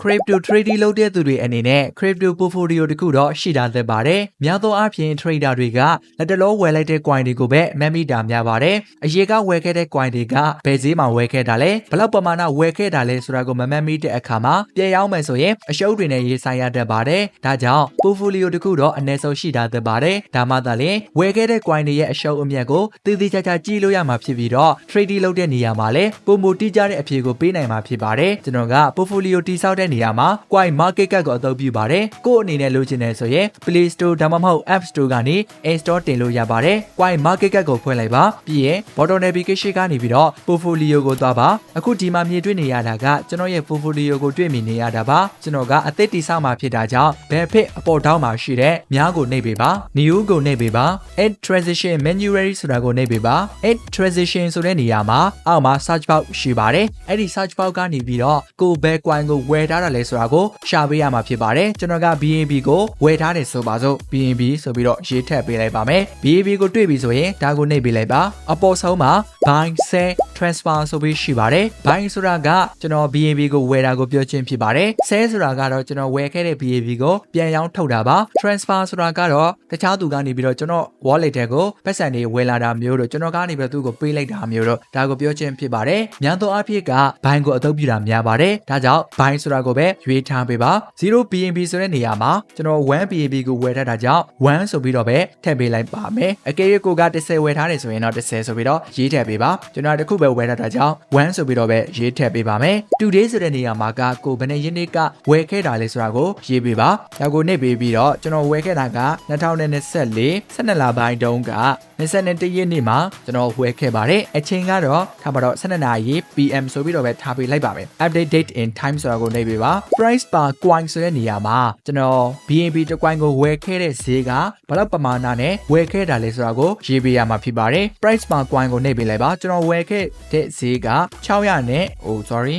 crypto trading လုပ်တဲ့သူတွေအနေနဲ့ crypto portfolio တခုတော့ရှိတာသင့်ပါတယ်။များသောအားဖြင့် trader တွေကလက်တလောဝယ်လိုက်တဲ့ coin တွေကိုပဲမှတ်မိတာများပါတယ်။အရေးကဝယ်ခဲ့တဲ့ coin တွေကဘယ်ဈေးမှာဝယ်ခဲ့တာလဲဘယ်လောက်ပမာဏဝယ်ခဲ့တာလဲဆိုတာကိုမမှတ်မိတဲ့အခါမှာပြန်ရောက်မယ်ဆိုရင်အရှုံးတွေနဲ့ရေးဆိုင်ရတတ်ပါတယ်။ဒါကြောင့် portfolio တခုတော့အနည်းဆုံးရှိတာသင့်ပါတယ်။ဒါမှသာလျှင်ဝယ်ခဲ့တဲ့ coin တွေရဲ့အရှုံးအမြတ်ကိုတည်တည်ချာချာကြည့်လို့ရမှာဖြစ်ပြီးတော့ trading လုပ်တဲ့နေရာမှာလည်းပုံမူတိကျတဲ့အဖြေကိုပေးနိုင်မှာဖြစ်ပါတယ်။ကျွန်တော်က portfolio တိစောက်တဲ့နေရာမှာ coin market cap ကိုအသုံးပြုပါတယ်။ကို့အနေနဲ့လိုချင်တယ်ဆိုရင် Play Store ဒါမှမဟုတ် App Store ကနေ install တင်လို့ရပါတယ်။ coin market cap ကိုဖွင့်လိုက်ပါ။ပြီးရင် bottom navigation ကနေပြီးတော့ portfolio ကိုသွားပါ။အခုဒီမှာမြင်တွေ့နေရတာကကျွန်တော်ရဲ့ portfolio ကိုတွေ့မြင်နေရတာပါ။ကျွန်တော်ကအသစ်တိစောက်မှာဖြစ်တာကြောင့် benefit အပေါ်တောင်းမှာရှိတဲ့များကိုနှိပ်ပေးပါ။ new ကိုနှိပ်ပေးပါ။ add transition manually ဆိုတာကိုနှိပ်ပေးပါ။ add transition ဆိုတဲ့နေရာမှာအောက်မှာ search box ရှိပါတယ်။အဲ့ဒီ search box ကနေပြီးတော့ကိုဘယ် coin ကိုဝယ်ထားတာလဲဆိုတာကိုရှာပေးရမှာဖြစ်ပါတယ်။ကျွန်တော်က BNB ကိုဝယ်ထားတယ်ဆိုပါစို့ BNB ဆိုပြီးတော့ရေးထည့်ပေးလိုက်ပါမယ်။ BNB ကိုတွေ့ပြီဆိုရင်ဒါကိုနှိပ်ပေးလိုက်ပါ။အပေါ်ဆုံးမှာ buy sell transfer ဆိုပြီးရှိပါတယ်။ buy ဆိုတာကကျွန်တော် BNB ကိုဝယ်တာကိုပြောချင်းဖြစ်ပါတယ်။ sell ဆိုတာကတော့ကျွန်တော်ဝယ်ခဲ့တဲ့ BNB ကိုပြန်ရောင်းထုတ်တာပါ။ transfer ဆိုတာကတော့တခြားသူကနေပြီးတော့ကျွန်တော် wallet ထဲကိုပတ်စံတွေဝယ်လာတာမျိုးတို့ကျွန်တော်ကနေပြီးတော့သူ့ကိုပေးလိုက်တာမျိုးတို့ဒါကိုပြောချင်းဖြစ်ပါတယ်။များသောအားဖြင့်က buy ကိုအသုံးပြုတာများပါတယ်။ဒါကြောင့် buy ဆိုတာကိုပဲရွေးထားပေးပါ။0 BNB ဆိုတဲ့နေရာမှာကျွန်တော် 1 BNB ကိုဝယ်ထားတာကြောင့်1ဆိုပြီးတော့ပဲထည့်ပေးလိုက်ပါမယ်။အကယ်၍ကိုက10ဝယ်ထားတယ်ဆိုရင်တော့10ဆိုပြီးတော့ရေးထည့်ပေးပါ။ကျွန်တော်တခုပဲဝယ်ထားတာကြောင့်1ဆိုပြီးတော့ပဲရေးထည့်ပေးပါမယ်။ today ဆိုတဲ့နေရာမှာကကိုဘယ်နှစ်ရက်နေ့ကဝယ်ခဲ့တာလဲဆိုတာကိုရေးပေးပါ။ဒါကိုနှိပ်ပေးပြီးတော့ကျွန်တော်ဝယ်ခဲ့တာက2024 12လပိုင်းတုန်းက21ရက်နေ့မှာကျွန်တော်ဝယ်ခဲ့ပါတယ်။အချိန်ကတော့ထားပါတော့12နာရီ PM ဆိုပြီးတော့ပဲထားပေးလိုက်ပါမယ်။ update date in time ဆိုတာကိုနှိပ်ပေးပါ price per coin ဆိုတဲ့နေရာမှာကျွန်တော် BNB တစ် coin ကိုဝယ်ခဲ့တဲ့ဈေးကဘယ်လောက်ပမာဏနဲ့ဝယ်ခဲ့တာလဲဆိုတာကိုရေးပေးရမှာဖြစ်ပါတယ် price per coin ကိုနှိပ်ပေးလိုက်ပါကျွန်တော်ဝယ်ခဲ့တဲ့ဈေးက600နဲ့ဟို sorry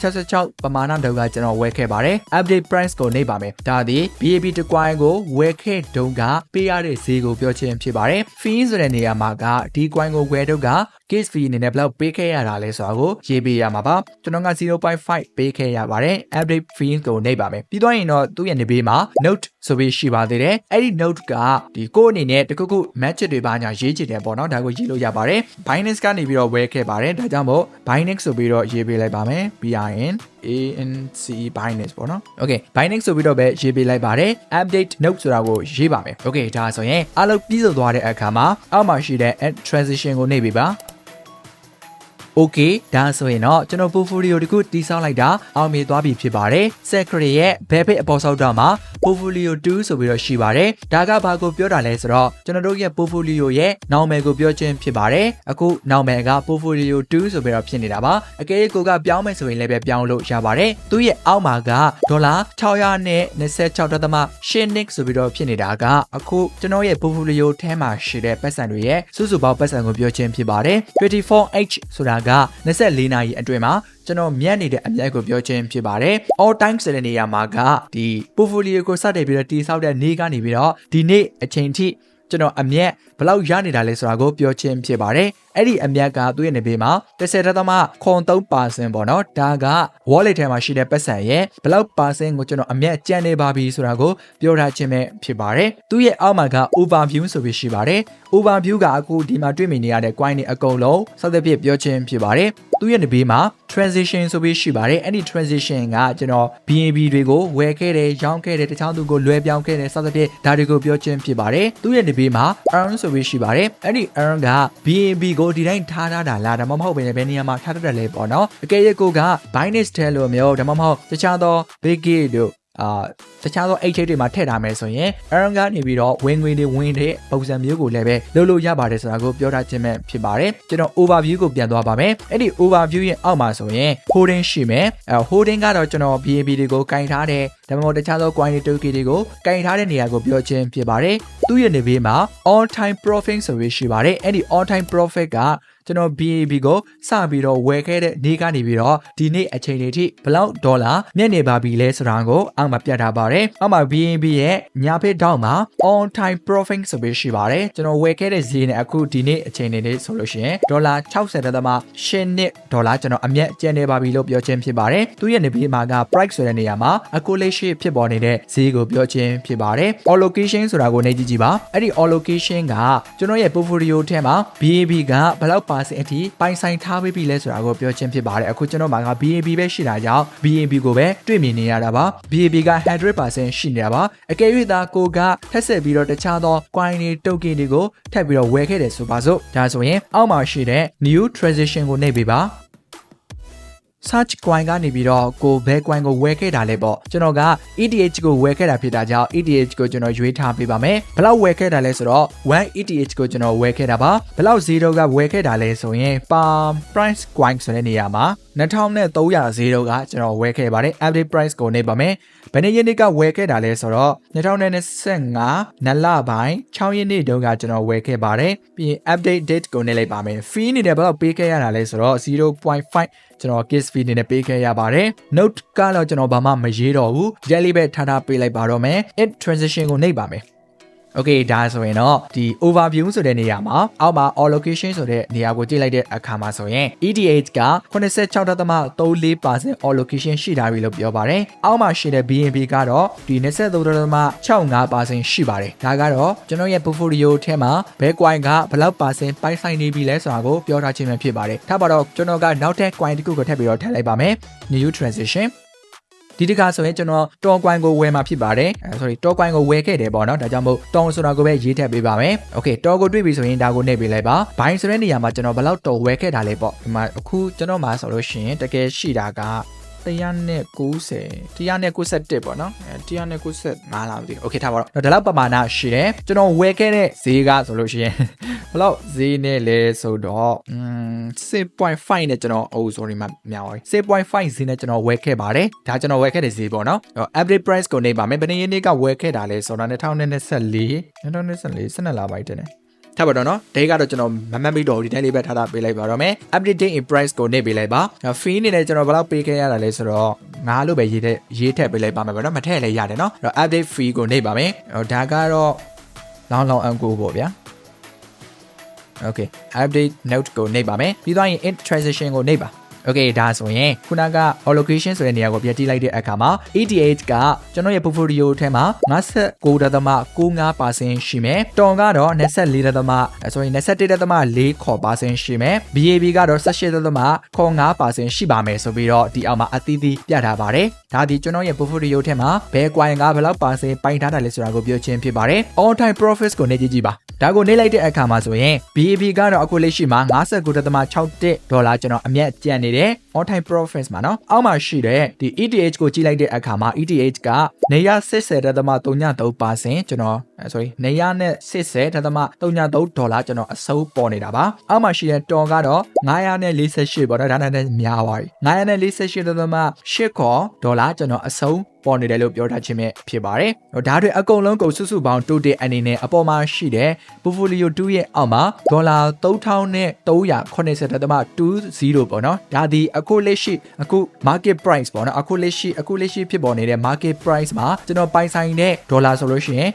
966ပမာဏတုန်းကကျွန်တော်ဝယ်ခဲ့ပါတယ် update price ကိုနှိပ်ပါမယ်ဒါသည် BNB တစ် coin ကိုဝယ်ခဲ့တုန်းကပေးရတဲ့ဈေးကိုပြောခြင်းဖြစ်ပါတယ် fee ဆိုတဲ့နေရာမှာကဒီ coin ကိုဝယ်တုန်းက case fee အနေနဲ့ဘယ်လောက်ပေးခဲ့ရတာလဲဆိုတာကိုရေးပေးရမှာပါကျွန်တော်က0.5ပေးခဲ့ရပါတယ် update fee ကိုနှိပ်ပါမယ်ပြီးတော့ရင်တော့သူ့ရဲ့နေဘေးမှာ note ဆိုပြီးရှိပါသေးတယ်အဲ့ဒီ note ကဒီကိုယ့်အနေနဲ့တခုခု match တွေပါညာရေးချင်တယ်ပေါ့နော်ဒါကိုရေးလို့ရပါတယ် Binance ကနေပြီးတော့ဝယ်ခဲ့ပါတယ်ဒါကြောင့်မို့ Binance ဆိုပြီးတော့ရေးပေးလိုက်ပါမယ် BIN ANC Binance ပေါ့နော် Okay Binance ဆိုပြီးတော့ပဲရေးပေးလိုက်ပါတယ် update note ဆိုတာကိုရေးပါမယ် Okay ဒါဆိုရင်အားလုံးပြီးဆုံးသွားတဲ့အခါမှာအောက်မှာရှိတဲ့ add transition ကိုနှိပ်ပေးပါ Okay ဒါဆိုရင်တော့ကျွန်တော် portfolio တခုတည်ဆောက်လိုက်တာအောင်မြင်သွားပြီဖြစ်ပါတယ် secret ရဲ့ benefit အပေါ်ဆောက်တော့မှာ portfolio 2ဆိုပြီးတော့ရှိပါတယ်ဒါကဘာကိုပြောတာလဲဆိုတော့ကျွန်တော်တို့ရဲ့ portfolio ရဲ့နောင်မယ်ကိုပြောခြင်းဖြစ်ပါတယ်အခုနောင်မယ်က portfolio 2ဆိုပြီးတော့ဖြစ်နေတာပါအကယ်၍ကိုကပြောင်းမယ်ဆိုရင်လည်းပဲပြောင်းလို့ရပါတယ်သူ့ရဲ့အောက်မှာကဒေါ်လာ626.8 nick ဆိုပြီးတော့ဖြစ်နေတာကအခုကျွန်တော်ရဲ့ portfolio ထဲမှာရှိတဲ့ပတ်စံတွေရဲ့စုစုပေါင်းပတ်စံကိုပြောခြင်းဖြစ်ပါတယ် 24h ဆိုတာက24နာရီအတွင်းမှာကျွန်တော်မြတ်နေတဲ့အမြတ်ကိုပြောခြင်းဖြစ်ပါတယ် all time ဆိုတဲ့နေရာမှာကဒီ portfolio ကိုစတင်ပြီးတော့တည်ဆောက်တဲ့နေ့ကနေပြီးတော့ဒီနေ့အချိန်ထိကျွန်တော်အမြတ်ဘယ်လောက်ရနေတာလဲဆိုတာကိုပြောခြင်းဖြစ်ပါတယ်အဲ့ဒီအမြတ်ကသူ့ရဲ့နေပေမှာ10.3%ပေါ့နော်ဒါက wallet ထဲမှာရှိတဲ့ပတ်စံရဲ့ဘယ်လောက် percent ကိုကျွန်တော်အမြတ်ကျန်နေပါပြီဆိုတာကိုပြောထားခြင်းပဲဖြစ်ပါတယ်သူ့ရဲ့အောက်မှာက overview ဆိုပြီးရှိပါတယ် overview ကအခုဒီမှာတွေ့မြင်နေရတဲ့ coin တွေအကုန်လုံးစသဖြင့်ပြောခြင်းဖြစ်ပါတယ်သူ့ရဲ့နေပေမှာ transition ဆိုပြီးရှိပါတယ်အဲ့ဒီ transition ကကျွန်တော် BNB တွေကိုဝယ်ခဲ့တယ်ရောင်းခဲ့တယ်တခြားသူကိုလွှဲပြောင်းခဲ့တယ်စသဖြင့်ဒါတွေကိုပြောခြင်းဖြစ်ပါတယ်သူ့ရဲ့နေပေမှာ earn ဆိုပြီးရှိပါတယ်အဲ့ဒီ earn က BNB ကိုဒီတိုင်းထားထားတာလားဒါမှမဟုတ်ဘယ်နေရာမှာထားတတ်တယ်လဲပေါ့နော်အကယ်၍ကိုက Binance ထဲလို့မျိုးဒါမှမဟုတ်တခြားသော Big တို့ အာတခြားသော exchange တွေမှာထည့်ထားမယ်ဆိုရင် earn ကနေပြီးတော့ဝင်ငွေတွေဝင်တဲ့ပုံစံမျိုးကိုလည်းပဲလုပ်လို့ရပါတယ်ဆိုတာကိုပြောထားခြင်းပဲဖြစ်ပါတယ်ကျွန်တော် overview ကိုပြန်သွားပါမယ်အဲ့ဒီ overview ရဲ့အောက်မှာဆိုရင် holding ရှိမယ်အဲ holding ကတော့ကျွန်တော် BNB တွေကိုကင်ထားတဲ့ဒါမှမဟုတ်တခြားသော coin တွေ token တွေကိုကင်ထားတဲ့နေရာကိုပြောခြင်းဖြစ်ပါတယ်သူ့ရဲ့နေဘေးမှာ all time profit ဆိုပြီးရှိပါတယ်အဲ့ဒီ all time profit က ကျွန်တော် BAB ကိုစပြီးတော့ဝယ်ခဲ့တဲ့နေ့ကနေပြီးတော့ဒီနေ့အချိန်တွေထိဘယ်လောက်ဒေါ်လာမြတ်နေပါပြီလဲဆိုတာကိုအောက်မှာပြတ်ထားပါတယ်အောက်မှာ BAB ရဲ့ညာဖက်တောက်မှာ on time profit ဆိုပြီးရှိပါတယ်ကျွန်တော်ဝယ်ခဲ့တဲ့ဈေးနဲ့အခုဒီနေ့အချိန်တွေလေးဆိုလို့ရှိရင်ဒေါ်လာ60.8နှစ်ဒေါ်လာကျွန်တော်အမျက်ကျန်နေပါပြီလို့ပြောခြင်းဖြစ်ပါတယ်သူရဲ့နေပြီးမှာက price ဆိုတဲ့နေရာမှာ accumulation ဖြစ်ပေါ်နေတဲ့ဈေးကိုပြောခြင်းဖြစ်ပါတယ် allocation ဆိုတာကိုနေကြည့်ကြည့်ပါအဲ့ဒီ allocation ကကျွန်တော်ရဲ့ portfolio ထဲမှာ BAB ကဘယ်လောက် percent အထိပိုင်ဆိုင်ထားပေးပြီလဲဆိုတာကိုပြောခြင်းဖြစ်ပါတယ်အခုကျွန်တော်မှာက BAB ပဲရှိတာကြောင့် BAB ကိုပဲတွေ့မြင်နေရတာပါ BAB က100%ရှိနေတာပါအကယ်၍သာကိုကထက်ဆက်ပြီးတော့တခြားသော coin တွေ token တွေကိုထပ်ပြီးတော့ဝယ်ခဲ့တယ်ဆိုပါစို့ဒါဆိုရင်အောက်မှာရှိတဲ့ new transition ကိုနှိပ်ပေးပါ search coin ကနေပြီးတော့ကိုဘဲ coin ကိုဝယ်ခဲ့တာလဲပေါ့ကျွန်တော်က ETH ကိုဝယ်ခဲ့တာဖြစ်တာကြောင့် ETH ကိုကျွန်တော်ရွေးထားပေးပါမယ်ဘယ်လောက်ဝယ်ခဲ့တာလဲဆိုတော့1 ETH ကိုကျွန်တော်ဝယ်ခဲ့တာပါဘယ်လောက်0ကဝယ်ခဲ့တာလဲဆိုရင် per price coin ဆိုတဲ့နေရာမှာ2300 0ကကျွန်တော်ဝယ်ခဲ့ပါတယ် average price ကိုနေပါမယ်ဘယ်နေ့ရက်နေ့ကဝယ်ခဲ့တာလဲဆိုတော့2025နလပိုင်း6ရက်နေ့တုန်းကကျွန်တော်ဝယ်ခဲ့ပါတယ်ပြီးရင် update date ကိုနေလိုက်ပါမယ် fee နေတယ်ဘယ်လောက်ပေးခဲ့ရတာလဲဆိုတော့0.5 ကျွန်တော် case fee နေနဲ့ပေးခဲ့ရပါတယ် note ကတော့ကျွန်တော်ဘာမှမရေးတော့ဘူးဒီလေးပဲထားထားပေးလိုက်ပါတော့မယ် it transition ကိုနှိပ်ပါမယ် Okay ဒါဆိုရင်တော့ဒီ overview ဆိုတဲ့နေရာမှာအောက်မှာ allocation ဆိုတဲ့နေရာကိုကြည့်လိုက်တဲ့အခါမှာဆိုရင် ETH က86.34% allocation ရှိတာပြီလို့ပြောပါတယ်။အောက်မှာရှိတဲ့ BNB ကတော့ဒီ23.65%ရှိပါတယ်။ဒါကတော့ကျွန်တော်ရဲ့ portfolio ထဲမှာဘယ် coin ကဘယ်လောက် percent ပိုင်ဆိုင်နေပြီလဲဆိုတာကိုပြောထားခြင်းပဲဖြစ်ပါတယ်။ထားပါတော့ကျွန်တော်ကနောက်ထပ် coin တစ်ခုကိုထပ်ပြီးတော့ထည့်လိုက်ပါမယ်။ new transition ဒီတခါဆိုရင်ကျွန်တော်တော်ကွိုင်ကိုဝယ်မှာဖြစ်ပါတယ်အဲ sorry တော်ကွိုင်ကိုဝယ်ခဲ့တယ်ပေါ့နော်ဒါကြောင့်မို့တော်ဆိုတာကိုပဲရေးထည့်ပေးပါမယ်โอเคတော်ကိုတွေ့ပြီဆိုရင်ဒါကိုနှိပ်ပေးလိုက်ပါဘိုင်းဆိုတဲ့နေရာမှာကျွန်တော်ဘယ်လောက်တော်ဝယ်ခဲ့တာလဲပေါ့ဒီမှာအခုကျွန်တော်မှာဆိုလို့ရှိရင်တကယ်ရှိတာက 190 191ပေါ့နော်အဲ195လားမသိဘူးโอเคထားပါတော့ဒါလောက်ပမာဏရှိတယ်ကျွန်တော်ဝယ်ခဲ့တဲ့ဈေးကဆိုလို့ရှိရင်ဘယ်လောက်ဈေးနဲ့လဲဆိုတော့อืม6.5နဲ့ကျွန်တော်အိုး sorry မများပါဘူး6.5ဈေးနဲ့ကျွန်တော်ဝယ်ခဲ့ပါတယ်ဒါကျွန်တော်ဝယ်ခဲ့တဲ့ဈေးပေါ့နော် average price ကိုနေပါမယ်ဘယ်နည်းနေ့ကဝယ်ခဲ့တာလဲဆိုတော့2024 2024 12လပိုင်းတင်တယ် ထားပါတော့နော်ဒိတ်ကတော့ကျွန်တော်မမှတ်မိတော့ဒီတိုင်းလေးပဲထားတာပေးလိုက်ပါတော့မယ် update date in price ကိုနေပေးလိုက်ပါ fee အနေနဲ့ကျွန်တော်ဘယ်လောက်ပေးခဲ့ရတာလဲဆိုတော့ငါလို့ပဲရေးတဲ့ရေးထည့်ပေးလိုက်ပါမယ်ဗောနော်မထည့်လည်းရတယ်နော်အဲ့တော့ update fee ကိုနေပါမယ်ဒါကတော့လောင်းလောင်းအန်ကိုပေါ့ဗျာ Okay update note ကိုနှိပ်ပါမယ်ပြီးသွားရင် int transition ကိုနှိပ်ပါ Okay ဒါဆိုရင်ခုနက allocation ဆိုတဲ့နေရာကိုပြန်ကြည့်လိုက်တဲ့အခါမှာ ETH ကကျွန်တော်ရဲ့ portfolio ထဲမှာ59.95%ရှိမယ်။တွန်ကတော့ 24. ဆိုရင်21.4%ရှိမယ်။ BAB ကတော့18.5%ရှိပါမယ်ဆိုပြီးတော့ဒီအောက်မှာအသီးသီးပြထားပါတယ်။ဒါဒီကျွန်တော်ရဲ့ portfolio ထဲမှာဘယ် coin ကဘယ်လောက်ပါစင်ပိုင်ထားတာလဲဆိုတာကိုပြောချင်းဖြစ်ပါတယ်။ all time profits ကိုနေကြည့်ကြည့်ပါ။ဒါကိုနေလိုက်တဲ့အခါမှာဆိုရင် BAB ကတော့အခုလက်ရှိမှာ59.61ဒေါ်လာကျွန်တော်အမျက်ကျန်နေနေတဲ့ Altai Province မှာနော်အောက်မှာရှိတဲ့ဒီ ETH ကိုကြည့်လိုက်တဲ့အခါမှာ ETH ကနေရ60.33%ကျွန်တော် sorry နေရနဲ့80.33ဒေါ်လာကျွန်တော်အစိုးပေါ်နေတာပါအောက်မှာရှိတဲ့တော်ကတော့948ပေါ့နော်ဒါနဲ့များပါပြီ948.8ခေါ်ဒေါ်လာကျွန်တော်အစိုးပေါ်နေတယ်လို့ပြောထားခြင်းပဲဖြစ်ပါတယ်။ဒါတွေအကုန်လုံးကိုစုစုပေါင်းတိုးတက်အနေနဲ့အပေါ်မှာရှိတဲ့ portfolio 2ရဲ့အောက်မှာဒေါ်လာ3380.20ပေါ့နော်။ဒါဒီအခုလက်ရှိအခု market price ပေါ့နော်။အခုလက်ရှိအခုလက်ရှိဖြစ်ပေါ်နေတဲ့ market price မှာကျွန်တော်ပိုင်ဆိုင်တဲ့ဒေါ်လာဆိုလို့ရှိရင်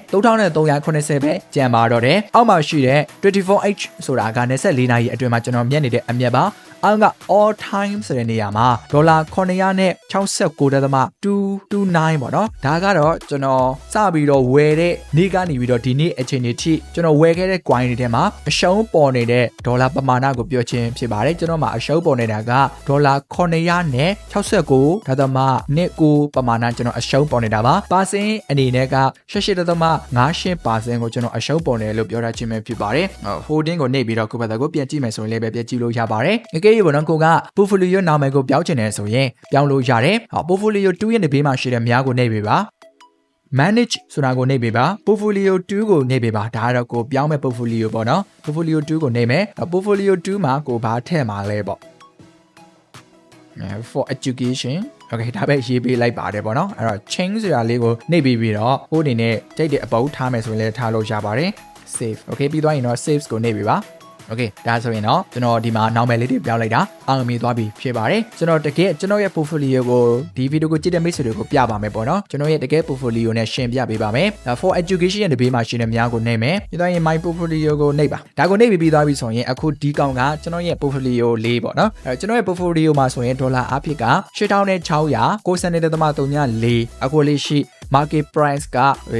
3380ပဲကျန်ပါတော့တယ်။အောက်မှာရှိတဲ့ 24H ဆိုတာက24နာရီအတွင်းမှာကျွန်တော်မြတ်နေတဲ့အမြတ်ပါ။အောက်က all time ဆိုတဲ့နေရာမှာဒေါ်လာ969.229ပေါ့နော်ဒါကတော့ကျွန်တော်စပြီးတော့ဝယ်တဲ့နေ့ကနေပြီးတော့ဒီနေ့အချိန်ထိကျွန်တော်ဝယ်ခဲ့တဲ့ coin တွေထဲမှာအရှုံးပေါ်နေတဲ့ဒေါ်လာပမာဏကိုပြောချင်းဖြစ်ပါတယ်ကျွန်တော်မှာအရှုံးပေါ်နေတာကဒေါ်လာ900နဲ့69ဒသမနှစ်ကိုပမာဏကျွန်တော်အရှုံးပေါ်နေတာပါပါစင်အနေနဲ့က88.58%ကိုကျွန်တော်အရှုံးပေါ်နေလို့ပြောထားခြင်းပဲဖြစ်ပါတယ် holding ကိုနေပြီးတော့ခုဘက်ကိုပြန်ကြည့်မယ်ဆိုရင်လည်းပဲပြန်ကြည့်လို့ရပါတယ်အကယ်၍ဘောနော်ကိုက portfolio နာမည်ကိုပြောင်းချင်တယ်ဆိုရင်ပြောင်းလို့ရတယ်ဟော portfolio 2ရဲ့ဘေးမှာရှိတဲ့များကိုနှိပ်ပေးပါ manage ဆိုတာကိုနှိပ်ပေးပါ portfolio 2ကိုနှိပ်ပေးပါဒါကတော့ကိုပြောင်းမဲ့ portfolio ပေါ့နော် portfolio 2ကိုနှိပ်မယ် portfolio 2မှာကိုဘာထည့်မှာလဲပေါ့ for education okay ဒါပဲရေးပေးလိုက်ပါတယ်ပေါ့နော်အဲ့တော့ change ဆိုတာလေးကိုနှိပ်ပြီးပြီးတော့ကိုအနေနဲ့တိတ်တဲ့အပုတ်ထားမယ်ဆိုရင်လည်းထားလို့ရပါတယ် save okay ပြီးသွားရင်တော့ saves ကိုနှိပ်ပေးပါ โอเคဒါဆိုရင်တော့ကျွန်တော်ဒီမှာနောက်မယ်လေးတွေပြောင်းလိုက်တာအောင်မြင်သွားပြီဖြစ်ပါတယ်ကျွန်တော်တကယ်ကျွန်တော်ရဲ့ portfolio ကိုဒီဗီဒီယိုကိုကြည့်တဲ့မိတ်ဆွေတွေကိုပြပါမယ်ပေါ့နော်ကျွန်တော်ရဲ့တကယ် portfolio နဲ့ရှင်းပြပေးပါမယ်ဒါ for education ရဲ့တပေးမှာရှင်းတဲ့များကိုနှိမ့်မယ်ပြီးတော့ရင် my portfolio ကိုနှိပ်ပါဒါကိုနှိပ်ပြီးပြီးသွားပြီဆိုရင်အခုဒီကောင်ကကျွန်တော်ရဲ့ portfolio လေးပေါ့နော်အဲကျွန်တော်ရဲ့ portfolio မှာဆိုရင်ဒေါ်လာအဖြစ်က8600 အခုလေးရှိ market price က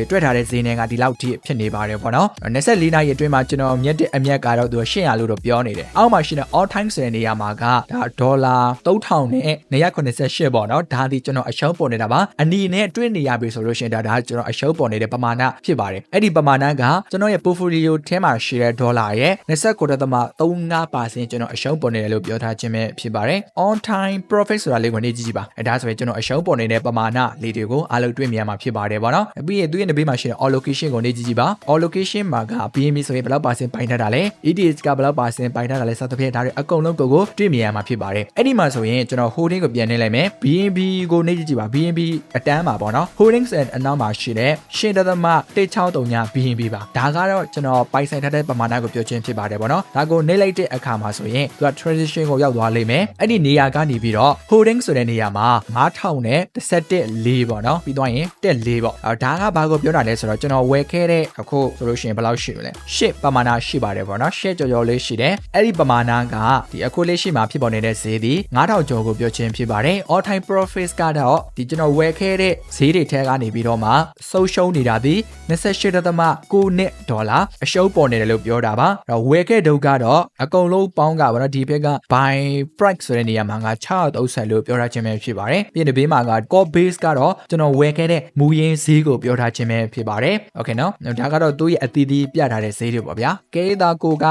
တွက်ထားတဲ့ဈေးနှုန်းကဒီလောက်ထိဖြစ်နေပါတယ်ပေါ့နော်24နာရီအတွင်းမှာကျွန်တော်မြက်တဲ့အမြက်ကတော့သူ800လို့တော့ပြောနေတယ်အောက်မှာရှိတဲ့ all time ဆိုတဲ့နေရာမှာကဒါဒေါ်လာ3000နဲ့988ပေါ့နော်ဒါဒီကျွန်တော်အရှုံးပေါ်နေတာပါအနီနဲ့တွင်းနေရပြီဆိုလို့ရှိရင်ဒါဒါကျွန်တော်အရှုံးပေါ်နေတဲ့ပမာဏဖြစ်ပါတယ်အဲ့ဒီပမာဏကကျွန်တော်ရဲ့ portfolio ထဲမှာရှိတဲ့ဒေါ်လာရဲ့29.35%ကျွန်တော်အရှုံးပေါ်နေတယ်လို့ပြောထားခြင်းပဲဖြစ်ပါတယ် on time profit ဆိုတာလေးကိုနေကြည့်ကြည့်ပါအဲဒါဆိုရင်ကျွန်တော်အရှုံးပေါ်နေတဲ့ပမာဏလေးတွေကိုအားလုံးတွေ့မြင်ရမှာဖြစ်ပါတယ်ပေါ့နော်ပြီးရင်သူရဲ့နဘေးမှာရှိတဲ့ allocation ကိုနေကြည့်ကြည့်ပါ allocation မှာက BNB ဆိုရင်ဘယ်လောက်ပါစင်ပိုင်းထားတာလဲ ETH ကဘယ်လောက်ပါစင်ပိုင်းထားတာလဲစသဖြင့်ဒါတွေအကုန်လုံးကိုကိုတွေ့မြင်ရမှာဖြစ်ပါတယ်အဲ့ဒီမှာဆိုရင်ကျွန်တော် holding ကိုပြန်နေလိုက်မယ် BNB ကိုနေကြည့်ကြည့်ပါ BNB အတန်းမှာပေါ့နော် holdings and အနောက်မှာရှိတဲ့ရှင်းတသမ163 BNB ပါဒါကတော့ကျွန်တော်ပိုင်ဆိုင်ထားတဲ့ပမာဏကိုပြောချင်းဖြစ်ပါတယ်ပေါ့နော်ဒါကိုနေလိုက်တဲ့အခါမှာဆိုရင်သူက transition ကိုရောက်သွားလိမ့်မယ်အဲ့ဒီနေရာကနေပြီးတော့ holding ဆိုတဲ့နေရာမှာ9000နဲ့17လေးပေါ့နော်ပြီးတော့ရင်တက်လေးပေါ့အဲဒါကဘာကိုပြောတာလဲဆိုတော့ကျွန်တော်ဝယ်ခဲ့တဲ့အခုဆိုလို့ရှိရင်ဘယ်လောက်ရှိလဲရှစ်ပမာဏရှိပါတယ်ပေါ့နော်ရှစ်ကြော်ကြော်လေးရှိတယ်အဲ့ဒီပမာဏကဒီအခုလေးရှိမှာဖြစ်ပေါ်နေတဲ့ဈေးဒီ9000ကျော်ကိုပြောချင်းဖြစ်ပါတယ် all time profits ကတော့ဒီကျွန်တော်ဝယ်ခဲ့တဲ့ဈေးတွေထဲကနေပြီးတော့မှဆုံးရှုံးနေတာဒီ28.9နှစ်ဒေါ်လာအရှုံးပေါ်နေတယ်လို့ပြောတာပါအဲ့တော့ဝယ်ခဲ့တုန်းကတော့အကုန်လုံးပေါင်းကပေါ့နော်ဒီဘက်က buy price ဆိုတဲ့နေရာမှာက630လို့ပြောထားခြင်းပဲဖြစ်ပါတယ်ပြီးရင်ဒီဘေးမှာက core base ကတော့ကျွန်တော်ဝယ်ခဲ့တဲ့မူရင်းဈေးကိုပြောထားခြင်းပဲဖြစ်ပါတယ်။ Okay နော်။ဒါကတော့သူ့ရဲ့အသီးသီးပြထားတဲ့ဈေးတွေပေါ့ဗျာ။ကဲဒါကိုက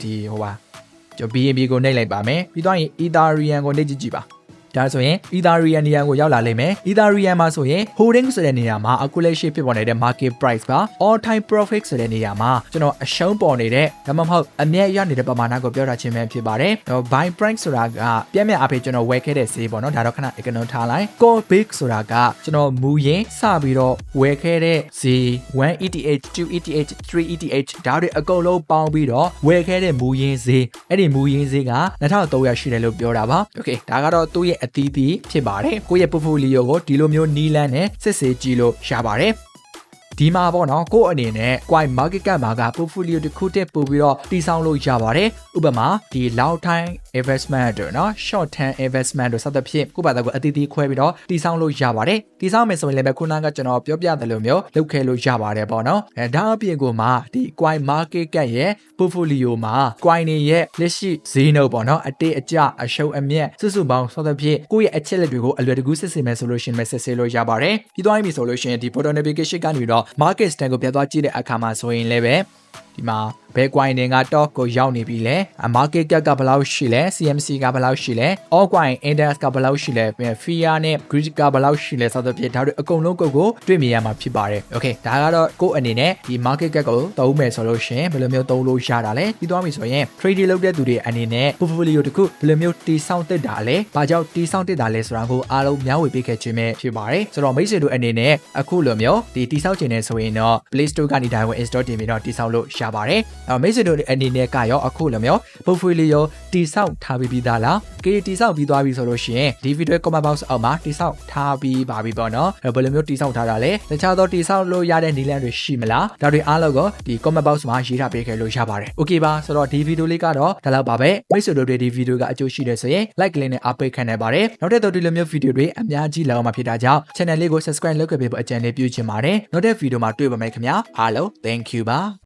ဒီဟိုပါကျွန်တော် BNB ကိုနှိပ်လိုက်ပါမယ်။ပြီးတော့ရင် Ethereum ကိုနှိပ်ကြည့်ကြည့်ပါ။ ဒါဆိုရင် Ethereum နေရာကိုရောက်လာလိမ့်မယ် Ethereum မှာဆိုရင် holding ဆိုတဲ့နေရာမှာအခုလက်ရှိဖြစ်ပေါ်နေတဲ့ market price က all time profit ဆိုတဲ့နေရာမှာကျွန်တော်အရှုံးပေါ်နေတဲ့ဒါမှမဟုတ်အမြတ်ရနေတဲ့ပမာဏကိုပြောတာချင်းပဲဖြစ်ပါတယ်။တော့ buy price ဆိုတာကပြည့်မြတ်အဖေကျွန်တော်ဝယ်ခဲ့တဲ့ဈေးပေါ့နော်ဒါတော့ခဏ economic ထားလိုက် core big ဆိုတာကကျွန်တော်မူရင်းစပြီးတော့ဝယ်ခဲ့တဲ့ဈေး 1ETH 2ETH 3ETH ဒါတွေအကုန်လုံးပေါင်းပြီးတော့ဝယ်ခဲ့တဲ့မူရင်းဈေးအဲ့ဒီမူရင်းဈေးက2300ရှိတယ်လို့ပြောတာပါ။ Okay ဒါကတော့သူ့ရဲ့အသီးသီးဖြစ်ပါတယ်ကိုယ့်ရဲ့ portfolio ကိုဒီလိုမျိုးနီးလန်းနဲ့စစ်ဆေးကြည့်လို့ရပါတယ် ဒီမှာပေါ့နော်ကို့အနေနဲ့ quite market cap မှာက portfolio တစ်ခုတည်းပို့ပြီးတော့တည်ဆောက်လို့ရပါတယ်ဥပမာဒီ long time investment တို့နော် short term investment တို့စသဖြင့်ကိုယ့်ဘာသာကိုအတီးတီးခွဲပြီးတော့တည်ဆောက်လို့ရပါတယ်တည်ဆောက်မယ်ဆိုရင်လည်းပဲခုနကကျွန်တော်ပြောပြတယ်လို့မျိုးလုပ်ခဲ့လို့ရပါတယ်ပေါ့နော်အဲဒါအပြင်ကိုမှဒီ quite market cap ရဲ့ portfolio မှာ quite နေရဲ့လက်ရှိဈေးနှုန်းပေါ့နော်အတေးအကျအရှုံးအမြတ်စုစုပေါင်းစသဖြင့်ကိုယ့်ရဲ့အချက်လက်တွေကိုအလွယ်တကူစစ်ဆေးမယ်ဆိုလို့ရှိရင်ပဲစစ်ဆေးလို့ရပါတယ်ပြီးသွားပြီဆိုလို့ရှိရင်ဒီ photo navigation ကနေပြီးတော့ market stand ကိုပြသွားကြည့်တဲ့အခါမှာဆိုရင်လည်းပဲဒီမှာဘယ် coin တွေက top ကိုရောက်နေပြီလဲ market cap ကဘယ်လောက်ရှိလဲ CMC ကဘယ်လောက်ရှိလဲ all coin index ကဘယ်လောက်ရှိလဲ FIA နဲ့ grid ကဘယ်လောက်ရှိလဲစသဖြင့်ဒါတွေအကုန်လုံးကိုကိုတွေ့မြင်ရမှာဖြစ်ပါတယ် okay ဒါကတော့ကိုယ့်အနေနဲ့ဒီ market cap ကိုသုံးမယ်ဆိုလို့ရှိရင်ဘယ်လိုမျိုးသုံးလို့ရတာလဲပြီးသွားပြီဆိုရင် trade လုပ်တဲ့သူတွေအနေနဲ့ portfolio တစ်ခုဘယ်လိုမျိုးတီဆောက်တက်တာလဲဘာကြောင့်တီဆောက်တက်တာလဲဆိုတာကိုအားလုံးမျှဝေပေးခဲ့ခြင်းပဲဖြစ်ပါတယ်ဆိုတော့မိတ်ဆွေတို့အနေနဲ့အခုလိုမျိုးဒီတီဆောက်ခြင်းနဲ့ဆိုရင်တော့ Play Store ကနေဒါဝင် install တင်ပြီးတော့တီဆောက်လို့ရပါတယ်အဲမိတ်ဆွေတို့အနေနဲ့ကရောအခုလိုမျိုး portfolio တိစောက်ထားပြီးပြီးသားလားကေတိစောက်ပြီးသွားပြီဆိုလို့ရှိရင်ဒီ video comment box အောက်မှာတိစောက်ထားပြီးပါပြီပေါ့နော်အဲဘယ်လိုမျိုးတိစောက်ထားတာလဲတခြားသောတိစောက်လို့ရတဲ့နည်းလမ်းတွေရှိမလားဒါတွေအားလုံးကိုဒီ comment box မှာရေးထားပေးခဲ့လို့ရပါတယ် okay ပါဆိုတော့ဒီ video လေးကတော့ဒါလောက်ပါပဲမိတ်ဆွေတို့တွေဒီ video ကအကျိုးရှိတယ်ဆိုရင် like လေးနဲ့အားပေးခံနိုင်ပါတယ်နောက်တဲ့တော့ဒီလိုမျိုး video တွေအများကြီးလာအောင်မှာဖြစ်တာကြောင့် channel လေးကို subscribe လုပ်ခဲ့ပေးဖို့အကြံလေးပြုချင်ပါတယ်နောက်တဲ့ video မှာတွေ့ပါမယ်ခင်ဗျာအားလုံး thank you ပါ